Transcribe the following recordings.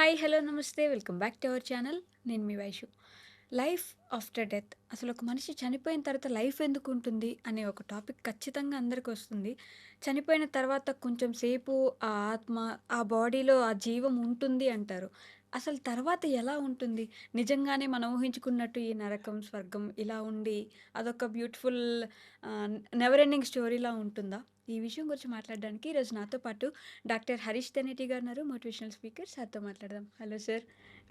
Hi hello namaste. Welcome back to our channel. నేను మీ Vaishu. Life after death. అసలు ఒక మనిషి చనిపోయిన తర్వాత లైఫ్ ఎందుకు ఉంటుంది అనే ఒక టాపిక్ ఖచ్చితంగా అందరికి వస్తుంది. చనిపోయిన తర్వాత కొంచెం సేపు ఆ ఆత్మ ఆ బాడీలో ఆ జీవం ఉంటుంది అంటారు. అసలు తర్వాత ఎలా ఉంటుంది? నిజంగానే మనం ఊహించుకున్నట్టు ఈ నరకం స్వర్గం ఇలా ఉండి అదొక బ్యూటిఫుల్ నెవర్ ఎండింగ్ స్టోరీలా ఉంటుందా? ఈ విషయం గురించి మాట్లాడడానికి ఈరోజు నాతో పాటు డాక్టర్ హరీష్ తెనేటి గారు ఉన్నారు మోటివేషనల్ స్పీకర్. సార్తో మాట్లాడదాం. Hello sir.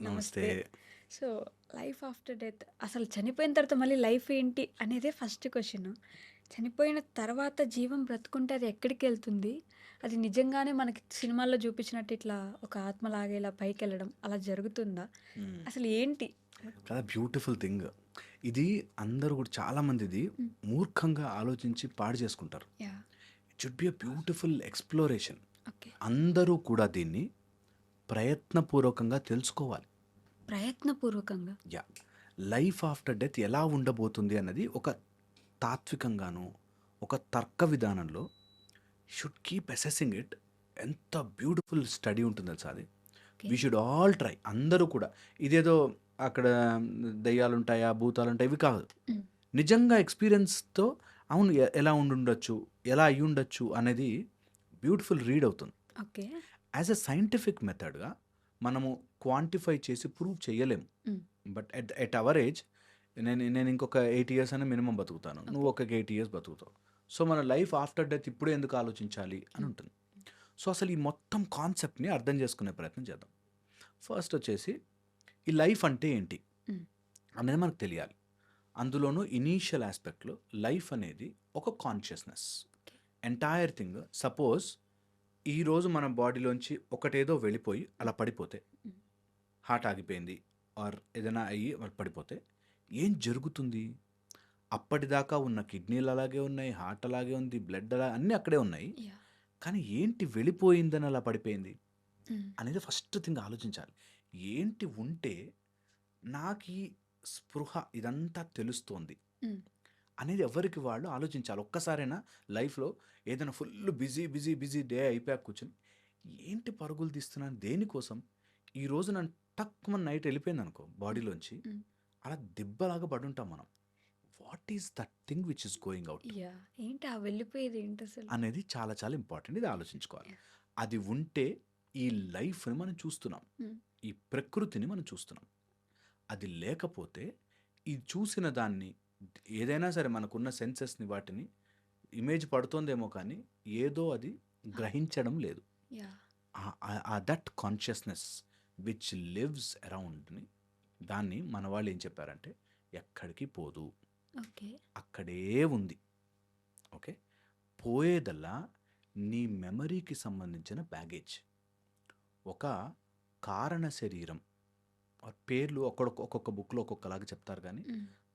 Namaste. So life after death అసలు చనిపోయిన తర్వాత మళ్ళీ లైఫ్ ఏంటి? అనేదే ఫస్ట్ క్వశ్చన్. చనిపోయిన తర్వాత జీవం బ్రతుకుంటే అది ఎక్కడికి వెళ్తుంది? అది నిజంగానే మనకి సినిమాల్లో చూపించినట్టు ఇట్లా ఒక ఆత్మలాగా ఇలా పైకి వెళ్ళడం అలా జరుగుతుందా. అసలు ఏంటి? చాలా బ్యూటిఫుల్ థింగ్. ఇది అందరూ కూడా చాలా మందిది మ్మ్. మూర్ఖంగా ఆలోచించి పాడు చేసుకుంటారు. Yeah. It should be uh beautiful exploration అందరూ కూడా దీన్ని ప్రయత్నపూర్వకంగా తెలుసుకోవాలి. ప్రయత్నపూర్వకంగా? యా. లైఫ్ ఆఫ్టర్ డెత్ ఎలా ఉండబోతుంది అన్నది ఒక తాత్వికంగాను ఒక తర్క విధానంలో షుడ్ కీప్ అసెసింగ్ ఇట్ ఎంత బ్యూటిఫుల్ స్టడీ ఉంటుంది తెలుసా అది. వీ షుడ్ ఆల్ ట్రై అందరూ కూడా. ఇదేదో అక్కడ దయ్యాలు ఉంటాయా భూతాలు ఉంటాయి ఇవి కాదు. Mm. నిజంగా ఎక్స్పీరియన్స్తో అవును ఎలా ఉండుండొచ్చు ఎలా అయ్యి ఉండొచ్చు అనేది బ్యూటిఫుల్ రీడ్ అవుతుంది. ఓకే యాజ్ ఎ సైంటిఫిక్ మెథడ్గా మనము క్వాంటిఫై చేసి ప్రూవ్ చేయలేము. But at at our age నేను నేను ఇంకొక ఎయిట్ ఇయర్స్ అని మినిమం బతుకుతాను. నువ్వు ఒక ఎయిట్ ఇయర్స్ బతుకుతావు. సో మన లైఫ్ ఆఫ్టర్ డెత్ ఇప్పుడే ఎందుకు ఆలోచించాలి అని ఉంటుంది. సో అసలు ఈ మొత్తం కాన్సెప్ట్ని అర్థం చేసుకునే ప్రయత్నం చేద్దాం. ఫస్ట్ వచ్చేసి ఈ లైఫ్ అంటే ఏంటి. అనేది మనకు తెలియాలి. అందులోనూ ఇనీషియల్ ఆస్పెక్ట్లో లైఫ్ అనేది ఒక కాన్షియస్నెస్. Entire thing. సపోజ్ ఈరోజు మన బాడీలోంచి ఒకటేదో వెళ్ళిపోయి అలా పడిపోతే. హార్ట్ ఆగిపోయింది. ఆర్ ఏదైనా అయ్యి వాళ్ళు పడిపోతే. ఏం జరుగుతుంది? అప్పటిదాకా ఉన్న కిడ్నీలు అలాగే ఉన్నాయి హార్ట్ అలాగే ఉంది బ్లడ్ అలా అన్నీ అక్కడే ఉన్నాయి. కానీ ఏంటి వెళ్ళిపోయిందని అలా పడిపోయింది? అనేది ఫస్ట్ థింగ్ ఆలోచించాలి. ఏంటి ఉంటే నాకు ఈ స్పృహ ఇదంతా తెలుస్తోంది. Mm. అనేది ఎవరికి వాళ్ళు ఆలోచించాలి. ఒక్కసారైనా లైఫ్లో ఏదైనా full busy busy busy day అయిపోయాక కూర్చొని ఏంటి పరుగులు తీస్తున్నాను? దేనికోసం? ఈ రోజు నన్ను టక్ మన నైట్ వెళ్ళిపోయింది అనుకో బాడీలోంచి Mm. అలా దెబ్బలాగా పడుంటాం మనం. What is that thing which is going out yeah ఏంటి ఆ వెళ్ళిపోయేది ఏంటి అసలు? అనేది చాలా చాలా ఇంపార్టెంట్ ఇది ఆలోచించుకోవాలి. అది ఉంటే ఈ లైఫ్ని మనం చూస్తున్నాం. Mm. ఈ ప్రకృతిని మనం చూస్తున్నాం. అది లేకపోతే ఈ చూసిన దాన్ని ఏదైనా సరే మనకున్న సెన్సెస్ని వాటిని ఇమేజ్ పడుతోందేమో కానీ ఏదో అది గ్రహించడం లేదు. దట్ కాన్షియస్నెస్ విచ్ లివ్స్ అరౌండ్ని దాన్ని మన వాళ్ళు ఏం చెప్పారంటే ఎక్కడికి పోదు. అక్కడే ఉంది. ఓకే? పోయేదల్లా నీ మెమరీకి సంబంధించిన బ్యాగేజ్. ఒక కారణ శరీరం. పేర్లు ఒక్కొక్క ఒక్కొక్క బుక్లో ఒక్కొక్కలాగా చెప్తారు కానీ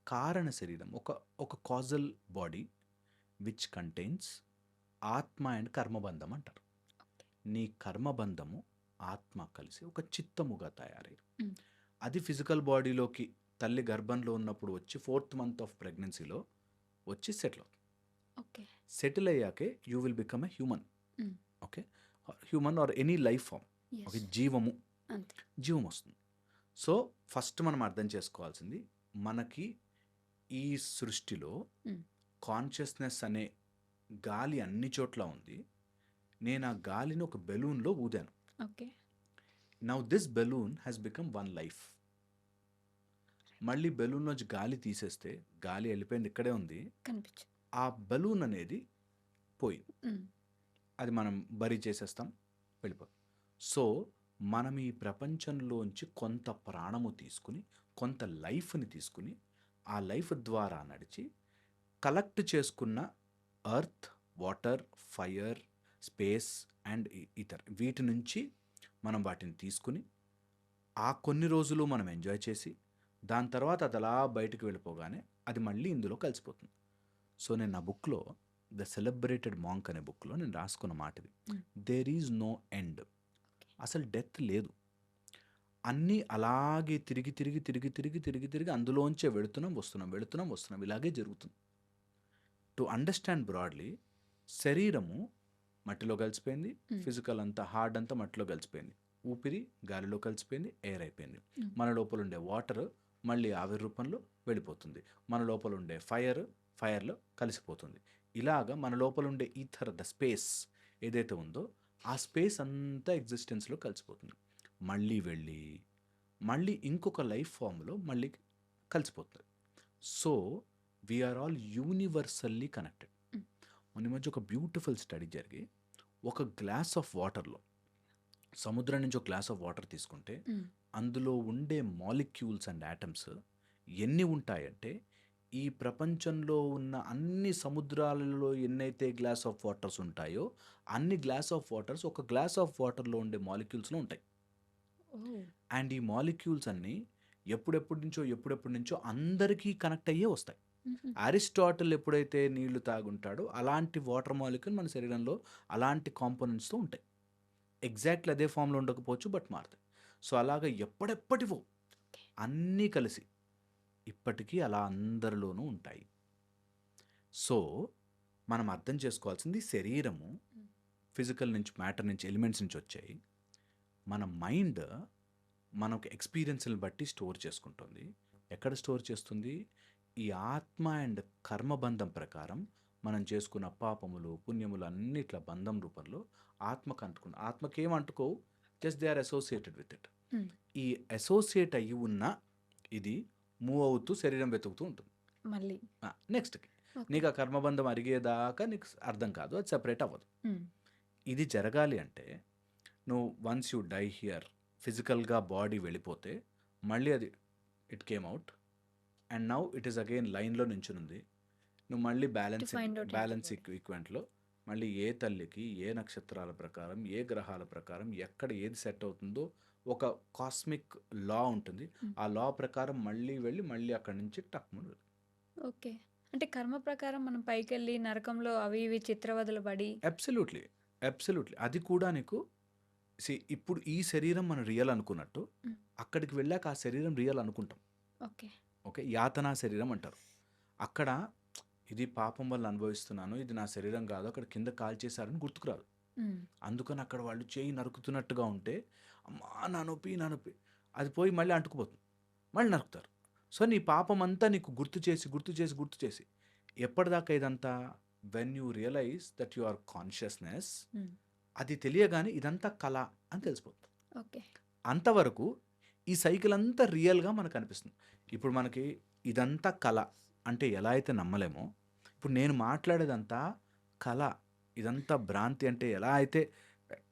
కారణ శరీరం. ఒక ఒక కాజల్ బాడీ విచ్ కంటైన్స్ ఆత్మ అండ్ కర్మబంధం అంటారు. నీ కర్మబంధము ఆత్మ కలిసి ఒక చిత్తముగా తయారయ్యారు. అది ఫిజికల్ బాడీలోకి తల్లి గర్భంలో ఉన్నప్పుడు వచ్చి ఫోర్త్ మంత్ ఆఫ్ ప్రెగ్నెన్సీలో వచ్చి సెటిల్ అవుతుంది. Okay. Settle అయ్యాకే you will become a human. Okay? Human or any life form ఒక జీవము. జీవం వస్తుంది. సో ఫస్ట్ మనం అర్థం చేసుకోవాల్సింది మనకి ఈ సృష్టిలో. కాన్షియస్నెస్ అనే గాలి అన్ని చోట్ల ఉంది. నేను ఆ గాలిని ఒక బెలూన్లో ఊదాను. Okay. Now this balloon has become one life మళ్ళీ బెలూన్లోంచి గాలి తీసేస్తే గాలి వెళ్ళిపోయింది ఇక్కడే ఉంది. ఆ బెలూన్ అనేది పోయింది అది మనం బరీ చేసేస్తాం వెళ్ళిపోతాం సో మనం ఈ ప్రపంచంలోంచి కొంత ప్రాణము తీసుకుని కొంత లైఫ్ని తీసుకుని ఆ లైఫ్ ద్వారా నడిచి కలెక్ట్ చేసుకున్న earth water fire space and ether వీటి నుంచి మనం వాటిని తీసుకుని ఆ కొన్ని రోజులు మనం ఎంజాయ్ చేసి దాని తర్వాత అది అలా బయటకు వెళ్ళిపోగానే అది మళ్ళీ ఇందులో కలిసిపోతుంది. సో నేను నా బుక్లో ద సెలబ్రేటెడ్ మాంక్ అనే బుక్లో నేను రాసుకున్న మాట ఇది. There is no end. అసలు డెత్ లేదు. అన్నీ అలాగే తిరిగి తిరిగి తిరిగి తిరిగి తిరిగి తిరిగి అందులోంచే వెళుతున్నాం వస్తున్నాం వెళుతున్నాం వస్తున్నాం. ఇలాగే జరుగుతుంది. టు అండర్స్టాండ్ బ్రాడ్లీ శరీరము మట్టిలో కలిసిపోయింది. ఫిజికల్ అంతా హార్డ్ అంతా మట్టిలో కలిసిపోయింది. ఊపిరి గాలిలో కలిసిపోయింది ఎయిర్ అయిపోయింది. మన లోపల ఉండే వాటర్ మళ్ళీ ఆవిరి రూపంలో వెళ్ళిపోతుంది. మన లోపల ఉండే ఫైర్ ఫైర్లో కలిసిపోతుంది. ఇలాగా మన లోపల ఉండే ఈథర్ ద స్పేస్ ఏదైతే ఉందో ఆ స్పేస్ అంతా ఎగ్జిస్టెన్స్లో కలిసిపోతుంది. మళ్ళీ వెళ్ళి మళ్ళీ ఇంకొక లైఫ్ ఫామ్లో మళ్ళీ కలిసిపోతుంది. So we are all universally connected. మొన్న మధ్య ఒక బ్యూటిఫుల్ స్టడీ జరిగి ఒక గ్లాస్ ఆఫ్ వాటర్లో సముద్రం నుంచి ఒక గ్లాస్ ఆఫ్ వాటర్ తీసుకుంటే. అందులో ఉండే మాలిక్యూల్స్ అండ్ యాటమ్స్ ఎన్ని ఉంటాయంటే ఈ ప్రపంచంలో ఉన్న అన్ని సముద్రాలలో ఎన్నైతే గ్లాస్ ఆఫ్ వాటర్స్ ఉంటాయో అన్ని గ్లాస్ ఆఫ్ వాటర్స్ ఒక గ్లాస్ ఆఫ్ వాటర్లో ఉండే మాలిక్యూల్స్లో ఉంటాయి అండ్ ఈ మాలిక్యూల్స్ అన్నీ ఎప్పుడెప్పటి నుంచో ఎప్పుడెప్పటి నుంచో అందరికీ కనెక్ట్ అయ్యే వస్తాయి. అరిస్టాటిల్ ఎప్పుడైతే నీళ్ళు తాగుంటాడో అలాంటి వాటర్ మాలిక్యూల్ మన శరీరంలో అలాంటి కాంపోనెంట్స్తో ఉంటాయి ఎగ్జాక్ట్లీ అదే ఫామ్లో ఉండకపోవచ్చు బట్ మారుతాయి. సో అలాగ ఎప్పుడెప్పటివో అన్నీ కలిసి ఇప్పటికీ అలా అందరిలోనూ ఉంటాయి. సో మనం అర్థం చేసుకోవాల్సింది శరీరము ఫిజికల్ నుంచి మ్యాటర్ నుంచి ఎలిమెంట్స్ నుంచి వచ్చాయి. మన మైండ్ మనకు ఎక్స్పీరియన్స్ని బట్టి స్టోర్ చేసుకుంటుంది. ఎక్కడ స్టోర్ చేస్తుంది? ఈ ఆత్మ అండ్ కర్మబంధం ప్రకారం మనం చేసుకున్న పాపములు పుణ్యములు అన్నిట్ల బంధం రూపంలో ఆత్మకు అంటుకున్న. ఆత్మకి ఏం అంటుకోవు just they are associated with it. ఈ అసోసియేట్ అయ్యి ఉన్న ఇది మూవ్ అవుతూ శరీరం వెతుకుతూ ఉంటుంది. మళ్ళీ. నెక్స్ట్కి. నీకు ఆ కర్మబంధం అరిగేదాకా నీకు అర్థం కాదు అది సెపరేట్ అవ్వదు. ఇది జరగాలి అంటే నువ్వు వన్స్ యూ డై హియర్ ఫిజికల్గా బాడీ వెళ్ళిపోతే మళ్ళీ అది it came out and now it is again లైన్లో నించునుంది. నువ్వు మళ్ళీ బ్యాలెన్స్ బ్యాలెన్స్. ఈక్వెంట్లో మళ్ళీ ఏ తల్లికి ఏ నక్షత్రాల ప్రకారం ఏ గ్రహాల ప్రకారం ఎక్కడ ఏది సెట్ అవుతుందో ఒక కాస్మిక్ లా ఉంటుంది. Hmm. ఆ లా ప్రకారం మళ్ళీ వెళ్ళి మళ్ళీ అక్కడి నుంచి టక్మును ఓకే. అంటే కర్మ ప్రకారం మనం పైకి వెళ్ళి నరకంలో అవి ఇవి చిత్రవదలు పడి అబ్సల్యూట్లీ అబ్సల్యూట్లీ అది కూడా నీకు see ఇప్పుడు ఈ శరీరం మనం రియల్ అనుకున్నట్టు Mm. అక్కడికి వెళ్ళాక ఆ శరీరం రియల్ అనుకుంటాం. ఓకే. ఓకే? యాతనా శరీరం అంటారు. అక్కడ ఇది పాపం వల్ల అనుభవిస్తున్నాను ఇది నా శరీరం కాదు అక్కడ కింద కాల్ చేశారని గుర్తుకురాదు. అందుకని అక్కడ వాళ్ళు చేయి నరుకుతున్నట్టుగా ఉంటే అమ్మా నా నొప్పి నా నొప్పి. అది పోయి మళ్ళీ అంటుకుపోతుంది. మళ్ళీ నరుకుతారు. సో నీ పాపం అంతా నీకు గుర్తు చేసి గుర్తు చేసి గుర్తు చేసి. ఎప్పటిదాకా ఇదంతా? When you realise that you are consciousness. అది తెలియగానే ఇదంతా కళ అని తెలిసిపోతుంది. ఓకే. అంతవరకు ఈ సైకిల్ అంతా రియల్గా మనకు అనిపిస్తుంది. ఇప్పుడు మనకి ఇదంతా కళ. అంటే ఎలా అయితే నమ్మలేమో ఇప్పుడు నేను మాట్లాడేదంతా కళ ఇదంతా భ్రాంతి అంటే ఎలా అయితే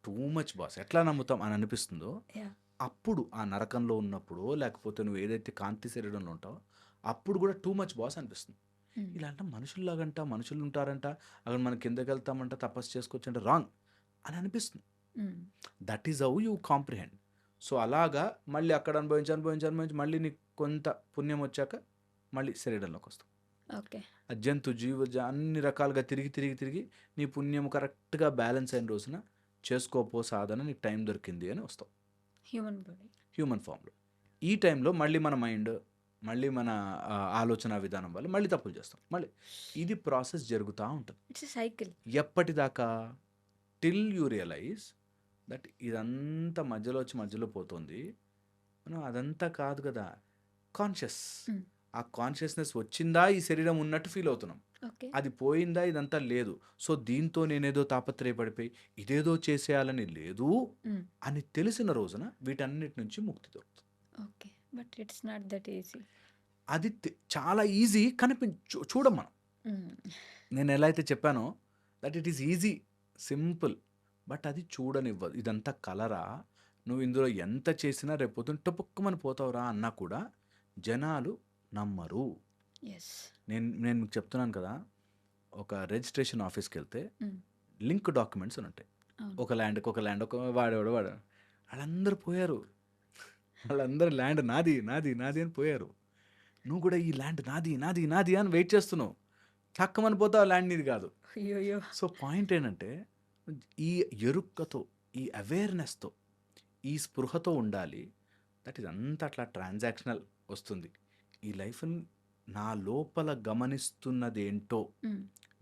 టూ మచ్ బాస్ ఎట్లా నమ్ముతాం అని అనిపిస్తుందో అప్పుడు ఆ నరకంలో ఉన్నప్పుడు లేకపోతే నువ్వు ఏదైతే కాంతి శరీరంలో ఉంటావో అప్పుడు కూడా టూ మచ్ బాస్ అనిపిస్తుంది. ఇలా అంటే మనుషుల్లాగంట మనుషులు ఉంటారంట అక్కడ మనం కిందకి వెళ్తామంట తపస్సు చేసుకోవచ్చు అంటే రాంగ్ అని అనిపిస్తుంది. That is how you comprehend so అలాగా మళ్ళీ అక్కడ అనుభవించి అనుభవించి అనుభవించి మళ్ళీ నీకు కొంత పుణ్యం వచ్చాక మళ్ళీ శరీరంలోకి వస్తాం. ఓకే. జంతు జీవ అన్ని రకాలుగా తిరిగి తిరిగి తిరిగి నీ పుణ్యం కరెక్ట్గా బ్యాలెన్స్ అయిన రోజున చేసుకోపో సాధన నీకు టైం దొరికింది అని వస్తాం. Human body. హ్యూమన్ ఫామ్లో ఈ టైంలో మళ్ళీ మన మైండ్ మళ్ళీ మన ఆలోచన విధానం వల్ల మళ్ళీ తప్పులు చేస్తాం. మళ్ళీ ఇది ప్రాసెస్ జరుగుతూ ఉంటుంది. It's cycle. ఎప్పటిదాకా? టిల్ యూ రియలైజ్ దట్ ఇదంతా మధ్యలో వచ్చి మధ్యలో పోతుంది. మనం అదంతా కాదు కదా. కాన్షియస్. ఆ కాన్షియస్నెస్ వచ్చిందా? ఈ శరీరం ఉన్నట్టు ఫీల్ అవుతున్నాం. ఓకే. అది పోయిందా? ఇదంతా లేదు. సో దీంతో నేనేదో తాపత్రయపడిపోయి ఇదేదో చేసేయాలని లేదు. అని తెలిసిన రోజున వీటన్నిటి నుంచి ముక్తి దొరుకుతుంది. Okay. But it's not that easy. అది చాలా ఈజీ కనిపి చూడం మనం. నేను ఎలా అయితే చెప్పానో that it is easy simple but అది చూడనివ్వదు. ఇదంతా కలరా నువ్వు ఇందులో ఎంత చేసినా రేపు పొద్దున్న టపుక్కుమని పోతావురా అన్నా కూడా జనాలు నమ్మరు. ఎస్ నేను నేను మీకు చెప్తున్నాను కదా ఒక రిజిస్ట్రేషన్ ఆఫీస్కి వెళ్తే. లింక్ డాక్యుమెంట్స్ అని ఉంటాయి. ఒక ల్యాండ్కి ఒక ల్యాండ్ ఒక వాడేవాడు వాడు వాళ్ళందరూ పోయారు. వాళ్ళందరూ ల్యాండ్ నాది నాది నాది అని పోయారు. నువ్వు కూడా ఈ ల్యాండ్ నాది నాది నాది అని వెయిట్ చేస్తున్నావు. చక్కమని పోతావు ల్యాండ్ నీది కాదు. సో పాయింట్ ఏంటంటే ఈ ఎరుక్కతో ఈ అవేర్నెస్తో ఈ స్పృహతో ఉండాలి. దట్ ఇది అంతా అట్లా ట్రాన్సాక్షనల్ వస్తుంది. ఈ లైఫ్ని నా లోపల గమనిస్తున్నదేంటో.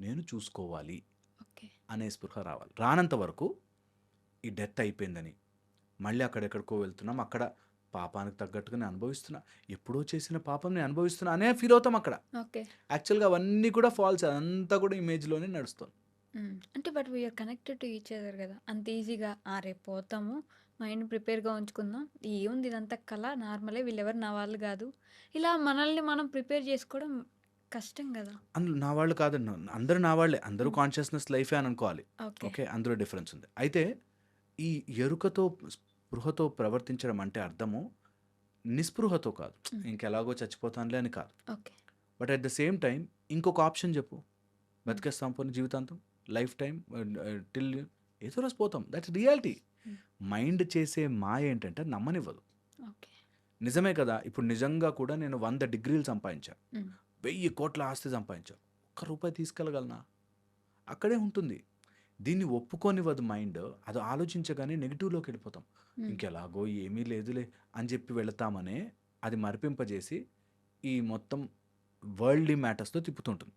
నేను చూసుకోవాలి ఓకే. అనే స్పృహ రావాలి. రానంత వరకు ఈ డెత్ అయిపోయిందని మళ్ళీ అక్కడెక్కడికో వెళ్తున్నాం అక్కడ పాపానికి తగ్గట్టుగా నేను అనుభవిస్తున్నా ఎప్పుడో చేసిన పాపం నేను అనుభవిస్తున్నా అనే ఫీల్ అవుతాం అక్కడ. ఓకే. యాక్చువల్గా అవన్నీ కూడా ఫాల్స్ అంతా కూడా ఇమేజ్లోనే నడుస్తుంది. మ్మ్. అంటే but we are connected to each other కదా అంత ఈజీగా ఆ రేపు పోతాము మైండ్ ప్రిపేర్గా ఉంచుకుందాం. ఏముంది ఇదంతా కళ? నార్మలే వీళ్ళెవరు నా వాళ్ళు కాదు. ఇలా మనల్ని మనం ప్రిపేర్ చేసుకోవడం కష్టం కదా. అందులో నా వాళ్ళు కాదండి అందరూ నా వాళ్ళే. అందరూ. కాన్షియస్నెస్ లైఫే అని అనుకోవాలి. ఓకే. అందులో డిఫరెన్స్ ఉంది. అయితే ఈ ఎరుకతో స్పృహతో ప్రవర్తించడం అంటే అర్థము నిస్పృహతో కాదు. ఇంకెలాగో చచ్చిపోతానులే అని కాదు. Okay. But at the same time ఇంకొక ఆప్షన్ చెప్పు. బతికేస్తాం పోనీ జీవితాంతం లైఫ్ టైం టిల్ ఏదో రోజు పోతాం. That's reality. మైండ్ చేసే మాయ ఏంటంటే నమ్మనివ్వదు. నిజమే కదా ఇప్పుడు నిజంగా కూడా నేను వంద డిగ్రీలు సంపాదించా. మ్మ్. వెయ్యి కోట్ల ఆస్తి సంపాదించా. ఒక్క రూపాయి తీసుకెళ్ళగలనా? అక్కడే ఉంటుంది. దీన్ని ఒప్పుకోనివ్వదు మైండ్ అది ఆలోచించగానే నెగిటివ్లోకి వెళ్ళిపోతాం. ఇంకెలాగో ఏమీ లేదులే అని చెప్పి వెళతామనే అది మరిపింపజేసి ఈ మొత్తం వరల్డ్లీ మ్యాటర్స్తో తిప్పుతుంటుంది.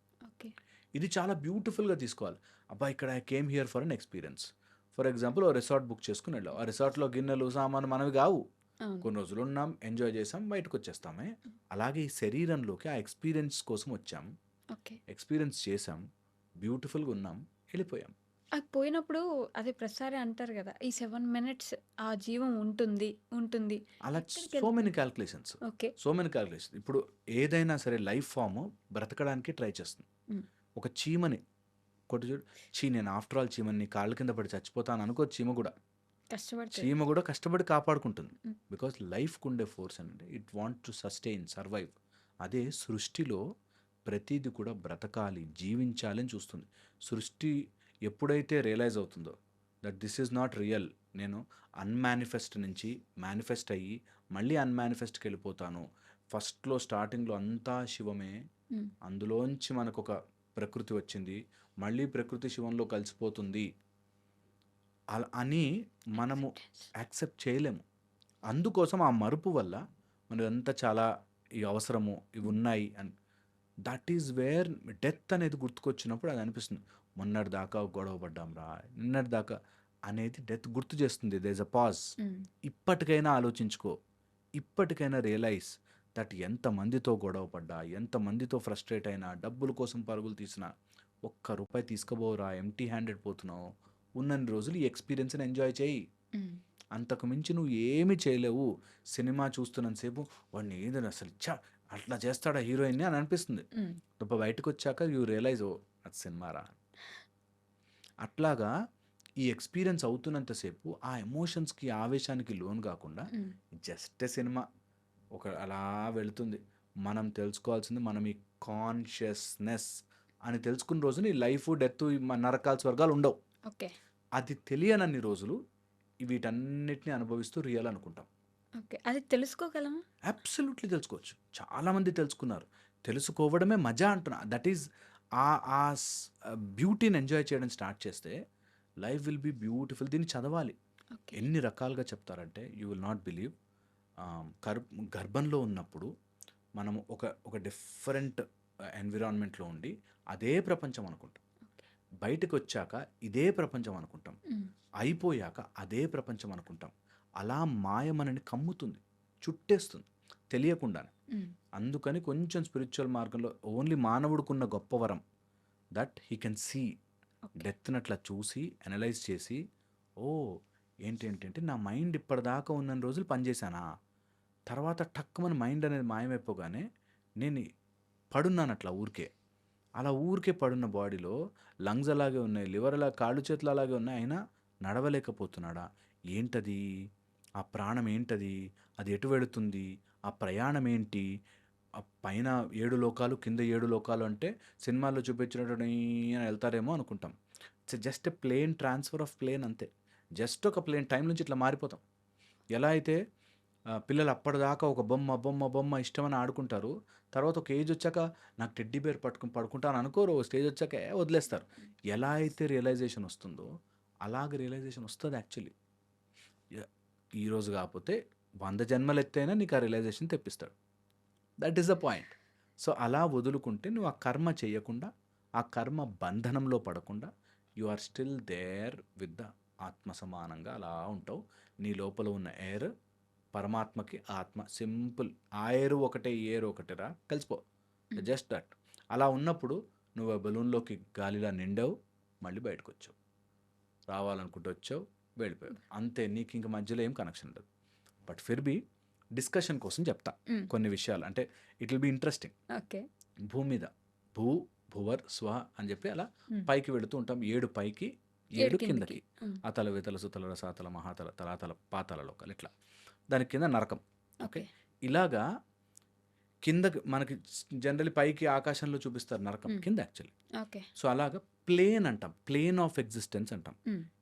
ఇది చాలా బ్యూటిఫుల్గా తీసుకోవాలి. అబ్బా ఇక్కడ I came here for an experience. For example oh resort book చేసుకుని వెళ్ళాం ఆ రిసార్ట్లో గిన్నెలు సామాను మనవి కావు. కొన్ని రోజులు ఉన్నాం ఎంజాయ్ చేసాం బయటకు వచ్చేస్తామే. అలాగే ఈ శరీరంలోకి ఆ ఎక్స్పీరియన్స్ కోసం వచ్చాం. ఓకే. ఎక్స్పీరియన్స్ చేసాం బ్యూటిఫుల్గా ఉన్నాం వెళ్ళిపోయాం. అది పోయినప్పుడు అది ప్రతిసారి అంటారు కదా ఈ సెవెన్ మినిట్స్ ఆ జీవం ఉంటుంది ఉంటుంది. అలా so many calculations okay. So many calculation ఇప్పుడు ఏదైనా సరే లైఫ్ ఫామ్ బ్రతకడానికి ట్రై చేస్తుంది. ఒక చీమని కొట్టి చూడు. చీ నేను ఆఫ్టర్ ఆల్ చీమని కాళ్ళ కింద పడి చచ్చిపోతాను అనుకో చీమ కూడా. చీమ కూడా కష్టపడి కాపాడుకుంటుంది. బికాస్ లైఫ్కి ఉండే ఫోర్స్ అంటే it want to sustain survive అదే సృష్టిలో ప్రతిదీ కూడా బ్రతకాలి జీవించాలి అని చూస్తుంది. సృష్టి ఎప్పుడైతే రియలైజ్ అవుతుందో that this is not real నేను అన్మానిఫెస్ట్ నుంచి మేనిఫెస్ట్ అయ్యి మళ్ళీ అన్మానిఫెస్ట్కి వెళ్ళిపోతాను. ఫస్ట్లో స్టార్టింగ్లో అంతా శివమే. అందులోంచి మనకు ఒక ప్రకృతి వచ్చింది మళ్ళీ ప్రకృతి శివంలో కలిసిపోతుంది. అలా అని మనము యాక్సెప్ట్ చేయలేము. అందుకోసం ఆ మరుపు వల్ల మనదంతా చాలా ఈ అవసరము ఇవి ఉన్నాయి అని. దట్ ఈజ్ వేర్ డెత్ అనేది గుర్తుకొచ్చినప్పుడు అది అనిపిస్తుంది. మొన్నటి దాకా గొడవ పడ్డాం రా నిన్నటి దాకా అనేది డెత్ గుర్తు చేస్తుంది. Does a pause. ఇప్పటికైనా ఆలోచించుకో. ఇప్పటికైనా రియలైజ్ దట్ ఎంతమందితో గొడవ పడ్డా ఎంతమందితో ఫ్రస్ట్రేట్ అయినా డబ్బుల కోసం పరుగులు తీసినా ఒక్క రూపాయి తీసుకుపోరా ఎంటీ హ్యాండెడ్ పోతున్నావు ఉన్నన్ని రోజులు ఈ ఎక్స్పీరియన్స్ని ఎంజాయ్ చేయి. అంతకు మించి నువ్వు ఏమీ చేయలేవు సినిమా చూస్తున్నంతసేపు వాడిని ఏదని అసలు చా అట్లా చేస్తాడా హీరోయిన్ని అని అనిపిస్తుంది. గొప్ప బయటకు వచ్చాక యూ రియలైజ్ ఓ అది సినిమారా అట్లాగా ఈ ఎక్స్పీరియన్స్ అవుతున్నంతసేపు ఆ ఎమోషన్స్కి ఆవేశానికి లోన్ కాకుండా. జస్ట్ సినిమా ఒక అలా వెళుతుంది. మనం తెలుసుకోవాల్సింది మనం ఈ కాన్షియస్నెస్ అని తెలుసుకున్న రోజున ఈ లైఫ్ డెత్ నరకాల స్వర్గాలు ఉండవు. ఓకే. అది తెలియనన్ని రోజులు వీటన్నిటిని అనుభవిస్తూ రియల్ అనుకుంటాం. ఓకే. అది తెలుసుకోగలమా? అబ్సల్యూట్లీ తెలుసుకోవచ్చు. చాలామంది తెలుసుకున్నారు. తెలుసుకోవడమే మజా అంటున్నా. దట్ ఈజ్ ఆ ఆ బ్యూటీని ఎంజాయ్ చేయడం స్టార్ట్ చేస్తే లైఫ్ విల్ బీ బ్యూటిఫుల్ దీన్ని చదవాలి. ఎన్ని రకాలుగా చెప్తారంటే యూ విల్ నాట్ బిలీవ్ గర్భంలో ఉన్నప్పుడు మనము ఒక ఒక డిఫరెంట్ ఎన్విరాన్మెంట్లో ఉండి అదే ప్రపంచం అనుకుంటాం. బయటకు వచ్చాక ఇదే ప్రపంచం అనుకుంటాం. అయిపోయాక అదే ప్రపంచం అనుకుంటాం. అలా మాయ మనని కమ్ముతుంది చుట్టేస్తుంది తెలియకుండానే. అందుకని కొంచెం స్పిరిచువల్ మార్గంలో ఓన్లీ మానవుడికున్న గొప్ప వరం that he can see okay. డెత్ని అట్లా చూసి అనలైజ్ చేసి ఓ ఏంటి ఏంటంటే నా మైండ్ ఇప్పటిదాకా ఉన్న రోజులు పనిచేశానా తర్వాత టక్కుమని మైండ్ అనేది మాయమైపోగానే నేను పడున్నాను అట్లా ఊరికే. అలా ఊరికే పడున్న బాడీలో లంగ్స్ అలాగే ఉన్నాయి లివర్ అలా కాళ్ళు చేతులు అలాగే ఉన్నాయి అయినా నడవలేకపోతున్నాడా? ఏంటది? ఆ ప్రాణం ఏంటది? అది ఎటు వెళుతుంది? ఆ ప్రయాణం ఏంటి? ఆ పైన ఏడు లోకాలు కింద ఏడు లోకాలు అంటే సినిమాల్లో చూపించినట్టు వెళ్తారేమో అనుకుంటాం. It's just plane transfer of plane అంతే. జస్ట్ ఒక ప్లేన్ టైం నుంచి ఇట్లా మారిపోతాం. ఎలా అయితే పిల్లలు అప్పటిదాకా ఒక బొమ్మ బొమ్మ బొమ్మ ఇష్టమని ఆడుకుంటారు తర్వాత ఒక ఏజ్ వచ్చాక నాకు టెడ్డీ బేర్ పట్టుకుని పడుకుంటాను అనుకోరు స్టేజ్ వచ్చాక వదిలేస్తారు. ఎలా అయితే రియలైజేషన్ వస్తుందో అలాగ రియలైజేషన్ వస్తుంది యాక్చువల్లీ. ఈరోజు కాకపోతే వంద జన్మలు ఎత్తైనా నీకు ఆ realisation తెప్పిస్తాడు. That is the point so అలా వదులుకుంటే నువ్వు ఆ కర్మ చేయకుండా ఆ కర్మ బంధనంలో పడకుండా you are still there with the ఆత్మ సమానంగా అలా ఉంటావు. నీ లోపల ఉన్న ఎయిర్ పరమాత్మకి ఆత్మ సింపుల్. ఆ ఎయిర్ ఒకటే ఈ ఎయిర్ ఒకటేరా కలిసిపో. జస్ట్ దట్ అలా ఉన్నప్పుడు నువ్వు ఆ బలూన్లోకి గాలిలా నిండావు మళ్ళీ బయటకు వచ్చావు రావాలనుకుంటూ వచ్చావు వెళ్ళిపోయావు. అంతే నీకు ఇంక మధ్యలో ఏం కనెక్షన్ లేదు బట్ ఫిర్ బి డిస్కషన్ కోసం చెప్తా. కొన్ని విషయాలు. అంటే it will be interesting okay. భూమి మీద. భూ భువర్ స్వ అని చెప్పి అలా. పైకి వెళుతూ ఉంటాం. ఏడు పైకి ఏడు కిందకి. అతల వితల సుతల రసాతల మహాతల తలాతల పాతాల లోకాలు ఇట్లా. దాని కింద నరకం. ఓకే? ఇలాగా కిందకి మనకి జనరల్ పైకి ఆకాశంలో చూపిస్తారు నరకం. కింద యాక్చువల్లీ ఓకే. సో అలాగా ప్లేన్ అంటాం. ప్లేన్ ఆఫ్ ఎగ్జిస్టెన్స్ అంటాం.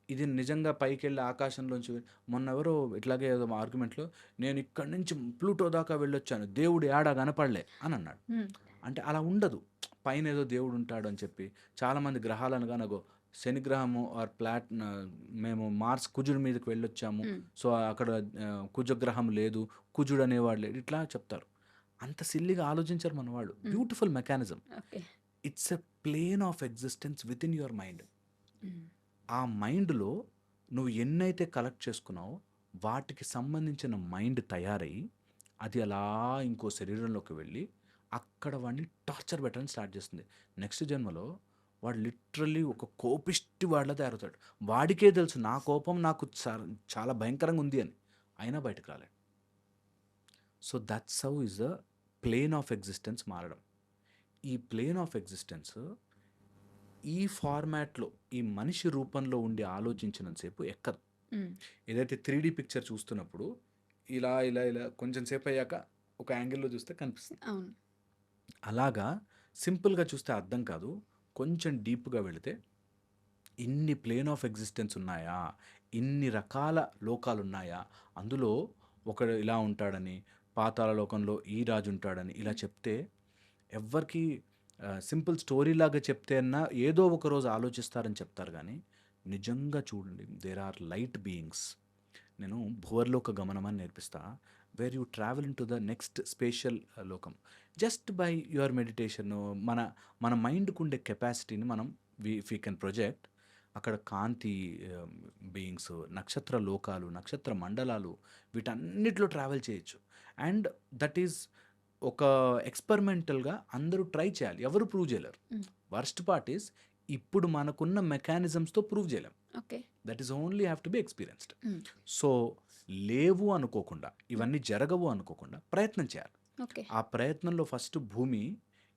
ఇది నిజంగా పైకి వెళ్ళి ఆకాశంలోంచి మొన్న ఎవరో ఇట్లాగే ఏదో ఆర్గ్యుమెంట్లో నేను ఇక్కడి నుంచి ప్లూటో దాకా వెళ్ళొచ్చాను. దేవుడు ఏడా కనపడలే అని అన్నాడు. అంటే అలా ఉండదు. పైన ఏదో దేవుడు ఉంటాడు అని చెప్పి చాలామంది గ్రహాలను కనగో శని గ్రహము ఆర్ ప్లాట్ మేము మార్స్ కుజుడి మీదకి వెళ్ళొచ్చాము. సో అక్కడ కుజగ్రహం లేదు కుజుడు అనేవాడు లేడు ఇట్లా చెప్తారు. అంత సిల్లిగా ఆలోచించారు మన వాళ్ళు Mm. Beautiful mechanism it's a plane of existence within your mind. ఆ మైండ్లో నువ్వు ఎన్నైతే కలెక్ట్ చేసుకున్నావో వాటికి సంబంధించిన మైండ్ తయారై అది అలా ఇంకో శరీరంలోకి వెళ్ళి అక్కడ వాడిని టార్చర్ పెట్టడం స్టార్ట్ చేస్తుంది. నెక్స్ట్ జన్మలో వాడు లిటరల్లీ ఒక కోపిష్టి వాడిలా తయారవుతాడు. వాడికే తెలుసు నా కోపం నాకు చాలా భయంకరంగా ఉంది అని. అయినా బయటకు రాలేడు. So that's how is the plane of existence మారడం. ఈ ప్లేన్ ఆఫ్ ఎగ్జిస్టెన్స్ ఈ ఫార్మాట్లో ఈ మనిషి రూపంలో ఉండి ఆలోచించినంతసేపు ఎక్కదు. ఏదైతే త్రీ పిక్చర్ చూస్తున్నప్పుడు ఇలా ఇలా ఇలా కొంచెం సేపు అయ్యాక ఒక యాంగిల్లో చూస్తే కనిపిస్తుంది. అలాగా సింపుల్గా చూస్తే అర్థం కాదు. కొంచెం డీప్గా వెళితే ఇన్ని ప్లేన్ ఆఫ్ ఎగ్జిస్టెన్స్ ఉన్నాయా? ఇన్ని రకాల లోకాలు ఉన్నాయా అందులో ఒకడు ఇలా ఉంటాడని పాతాల లోకంలో ఈ రాజు ఉంటాడని ఇలా చెప్తే ఎవ్వరికి సింపుల్ స్టోరీ లాగా చెప్తే అన్నా ఏదో ఒక రోజు ఆలోచిస్తారని చెప్తారు కానీ నిజంగా చూడండి దేర్ ఆర్ లైట్ బీయింగ్స్ నేను భువర్లోక గమనం అని నేర్పిస్తా. Where you travel in to the next spatial లోకం జస్ట్ బై యువర్ మెడిటేషన్ మన మన మైండ్కి ఉండే కెపాసిటీని మనం వి వీ కెన్ ప్రొజెక్ట్ అక్కడ కాంతి బీయింగ్స్ నక్షత్ర లోకాలు నక్షత్ర మండలాలు వీటన్నిటిలో ట్రావెల్ చేయొచ్చు. అండ్ దట్ ఈజ్ ఒక ఎక్స్పెరిమెంటల్గా అందరూ ట్రై చేయాలి. ఎవరు ప్రూవ్ చేయలేరు. వర్స్ట్ పార్ట్ ఈస్ ఇప్పుడు మనకున్న మెకానిజమ్స్తో ప్రూవ్ చేయలేం. Okay that is only have to be experienced. So లేవు అనుకోకుండా ఇవన్నీ జరగవు అనుకోకుండా ప్రయత్నం చేయాలి. ఆ ప్రయత్నంలో ఫస్ట్ భూమి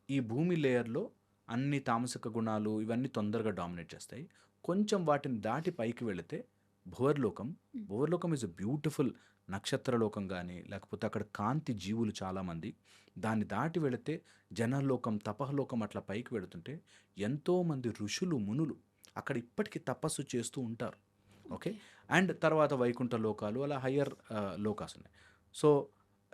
ఈ భూమి లేయర్లో అన్ని తామసిక గుణాలు ఇవన్నీ తొందరగా డామినేట్ చేస్తాయి. కొంచెం వాటిని దాటి పైకి వెళితే భువర్లోకం. భువర్లోకం ఇస్ అ బ్యూటిఫుల్ నక్షత్రలోకం కానీ లేకపోతే అక్కడ కాంతి జీవులు చాలామంది దాన్ని దాటి వెళితే జనలోకం తపహలోకం అట్లా పైకి వెళుతుంటే ఎంతోమంది ఋషులు మునులు అక్కడ ఇప్పటికీ తపస్సు చేస్తూ ఉంటారు. ఓకే? అండ్ తర్వాత వైకుంఠ లోకాలు అలా హయ్యర్ లోకాస్ ఉన్నాయి. సో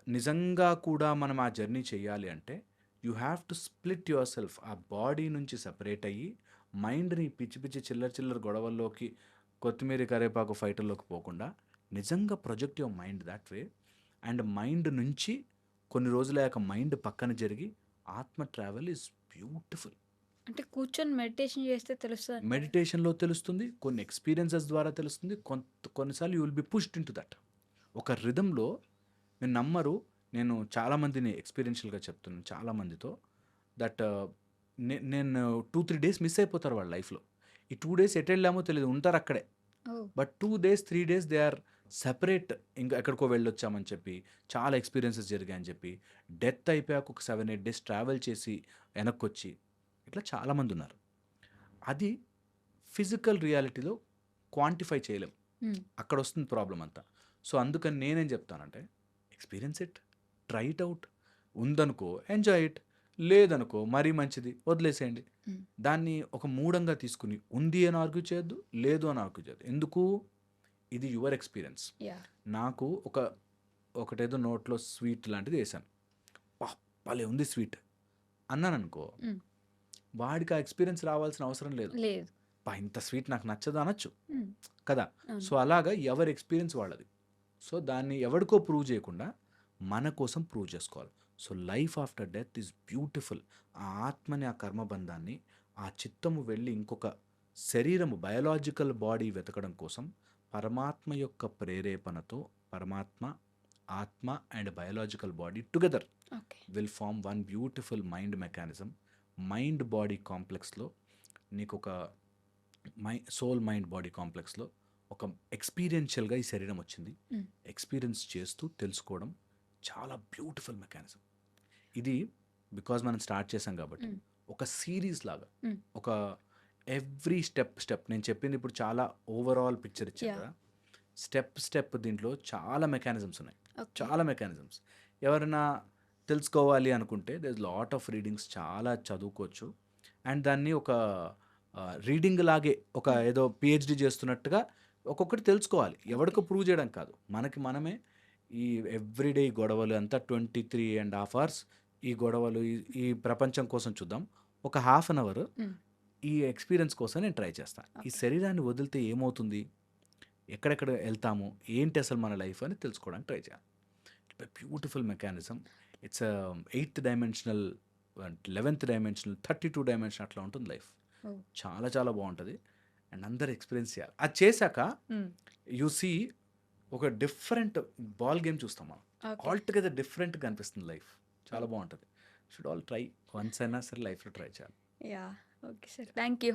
నిజంగా కూడా మనం ఆ జర్నీ చేయాలి అంటే you have to split your yourself ఆ బాడీ నుంచి సపరేట్ అయ్యి మైండ్ని పిచ్చి పిచ్చి చిల్లర చిల్లర గొడవల్లోకి కొత్తిమీర కరేపాకు ఫైటర్లోకి పోకుండా నిజంగా project your mind that way. And mind నుంచి కొన్ని రోజుల యొక్క మైండ్ పక్కన జరిగి ఆత్మ ట్రావెల్ ఈజ్ బ్యూటిఫుల్. అంటే కూర్చొని మెడిటేషన్ చేస్తే తెలుస్తుంది మెడిటేషన్లో తెలుస్తుంది కొన్ని ఎక్స్పీరియన్సెస్ ద్వారా తెలుస్తుంది కొంత కొన్నిసార్లు you will be pushed in to that. ఒక రిధంలో మీరు నమ్మరు నేను చాలామందిని ఎక్స్పీరియన్షియల్గా చెప్తున్నాను చాలామందితో దట్ నేను టూ త్రీ డేస్ మిస్ అయిపోతారు వాళ్ళ లైఫ్లో. ఈ టూ డేస్ ఎటు వెళ్ళామో తెలియదు ఉంటారు అక్కడే. But two days three days they are separate ఇంకా ఎక్కడికో వెళ్ళొచ్చామని చెప్పి చాలా ఎక్స్పీరియన్సెస్ జరిగాయని చెప్పి డెత్ అయిపోయాక ఒక సెవెన్ ఎయిట్ డేస్ ట్రావెల్ చేసి వెనక్కి వచ్చి ఇట్లా చాలామంది ఉన్నారు అది ఫిజికల్ రియాలిటీలో క్వాంటిఫై చేయలేం. అక్కడ వస్తుంది ప్రాబ్లం అంతా. సో అందుకని నేనేం చెప్తానంటే experience it try it out. ఉందనుకో ఎంజాయ్ ఇట్. లేదనుకో మరీ మంచిది వదిలేసేయండి. దాన్ని ఒక మూడంగా తీసుకుని ఉంది అని ఆర్గ్యూ చేయొద్దు లేదు అని ఆర్గ్యూ చేయొద్దు. ఎందుకు? ఇది యువర్ ఎక్స్పీరియన్స్. నాకు ఒక ఒకటేదో నోట్లో స్వీట్ లాంటిది వేసాను భలే ఉంది స్వీట్. అన్నాను అనుకో. వాడికి ఆ ఎక్స్పీరియన్స్ రావాల్సిన అవసరం లేదు. ఇంత స్వీట్ నాకు నచ్చదు అనొచ్చు. కదా. సో అలాగా ఎవరి ఎక్స్పీరియన్స్ వాళ్ళది. సో దాన్ని ఎవరికో ప్రూవ్ చేయకుండా మన కోసం ప్రూవ్ చేసుకోవాలి. So life after death is beautiful. ఆ ఆత్మని ఆ కర్మబంధాన్ని ఆ చిత్తము వెళ్ళి ఇంకొక శరీరము బయోలాజికల్ బాడీ వెతకడం కోసం పరమాత్మ యొక్క ప్రేరేపణతో పరమాత్మ ఆత్మ and biological body together. Will form one beautiful mind mechanism. Mind body కాంప్లెక్స్లో నీకు ఒక మై సోల్ మైండ్ బాడీ కాంప్లెక్స్లో ఒక ఎక్స్పీరియన్షియల్గా ఈ శరీరం వచ్చింది. ఎక్స్పీరియన్స్ చేస్తూ తెలుసుకోవడం చాలా బ్యూటిఫుల్ మెకానిజం ఇది బికాజ్ మనం స్టార్ట్ చేసాం కాబట్టి. ఒక సిరీస్ లాగా. ఒక ఎవ్రీ స్టెప్ స్టెప్ నేను చెప్పింది ఇప్పుడు చాలా ఓవరాల్ పిక్చర్ ఇచ్చాను. కదా స్టెప్ స్టెప్ దీంట్లో చాలా మెకానిజమ్స్ ఉన్నాయి. చాలా మెకానిజమ్స్ ఎవరైనా తెలుసుకోవాలి అనుకుంటే దే లాట్ ఆఫ్ రీడింగ్స్ చాలా చదువుకోవచ్చు. అండ్ దాన్ని ఒక రీడింగ్ లాగే ఒక ఏదో పిహెచ్డి చేస్తున్నట్టుగా ఒక్కొక్కటి తెలుసుకోవాలి. ఎవడికో ప్రూవ్ చేయడం కాదు. మనకి మనమే ఈ ఎవ్రీడే ఈ గొడవలు అంతా twenty three and half hours ఈ గొడవలు ఈ- ఈ ప్రపంచం కోసం చూద్దాం. ఒక హాఫ్ అన్ అవర్. ఈ ఎక్స్పీరియన్స్ కోసం నేను ట్రై చేస్తాను ఈ. శరీరాన్ని వదిలితే ఏమవుతుంది? ఎక్కడెక్కడ వెళ్తాము? ఏంటి అసలు మన లైఫ్ అని తెలుసుకోవడానికి ట్రై చేయాలి. Beautiful mechanism it's eighth dimensional eleventh dimensional thirty two dimension అట్లా ఉంటుంది లైఫ్ ఓ. చాలా చాలా బాగుంటుంది అండ్ అందరు ఎక్స్పీరియన్స్ చేయాలి అది చేశాక. యు సీ ఒక డిఫరెంట్ బాల్ గేమ్ చూస్తాం మనం ఓకే. ఆల్ టుగెదర్ డిఫరెంట్గా అనిపిస్తుంది లైఫ్ చాలా బాగుంటుంది షుడ్ ఆల్ ట్రై వన్స్ అయినా సరే లైఫ్లో ట్రై చేయాలి yeah! Okay sir. Thank you.